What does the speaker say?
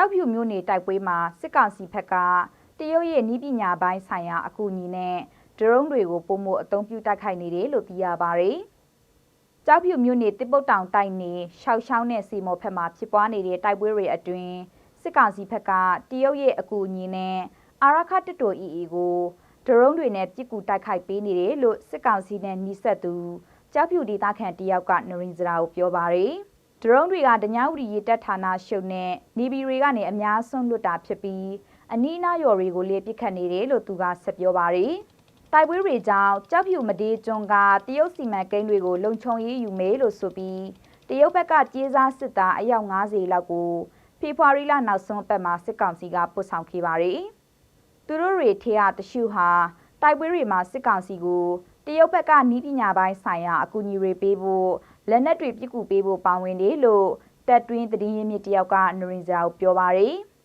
ကြောက်ဖြူမျိုးနေတိုက်ပွဲမှာစစ်ကောင်စီဘက်ကတရုတ်ရဲ့နီးပညာပိုင်းဆိုင်ရာအကူအညီနဲ့ဒရုန်းတွေကိုပုံမအသုံးပြုတိုက်ခိုက်နေတယ်လို့သိရပါတယ်။ကြောက်ဖြူမျိုးနေတစ်ပုတ်တောင်တိုက်နေရှောက်ရှောင်းနဲ့စီမော်ဖက်မှာဖြစ်ပွားနေတဲ့တိုက်ပွဲတွေအတွင်းစစ်ကောင်စီဘက်ကတရုတ်ရဲ့အကူအညီနဲ့အာရခတတိုအီအီကိုဒရုန်းတွေနဲ့ပြစ်ကူတိုက်ခိုက်ပေးနေတယ်လို့စစ်ကောင်စီနဲ့နှိဆက်သူကြောက်ဖြူဒေသခံတယောက်ကနရင်စရာကိုပြောပါတယ်။ ဒရုန်းတွေကဒညာဝတီရေတပ်ဌာနရှုပ်နဲ့နေပြည်တွေကနေအများဆုံးလွတ်တာဖြစ်ပြီးအနီးအနားရော်တွေကိုလေပစ်ခတ်နေတယ်လို့သူကဆက်ပြောပါတယ်။တိုက်ပွဲတွေကြောင့်ကြောက်ဖြူမဒေးကျွန်းကတရုတ်စီမံကိန်းတွေကိုလုံခြုံရေးယူမယ်လို့ဆိုပြီးတရုတ်ဘက်ကကြေးစားစစ်သားအယောက်90လောက်ကိုဖေဖော်ဝါရီလနောက်ဆုံးပတ်မှာစစ်ကောင်စီကပို့ဆောင်ခဲ့ပါတယ်။သူတို့တွေထေရတရှုဟာတိုက်ပွဲတွေမှာစစ်ကောင်စီကိုတရုတ်ဘက်ကနီးပညာပိုင်းဆိုင်ရာအကူအညီတွေပေးဖို့ လက်နက်တွေပြစ်ကူပေးဖို့ပါဝင်တယ်လို့တက်တွင်းသတင်းရင်းမြစ်တယောက်ကနရင်ဇာကိုပြောပါတယ်။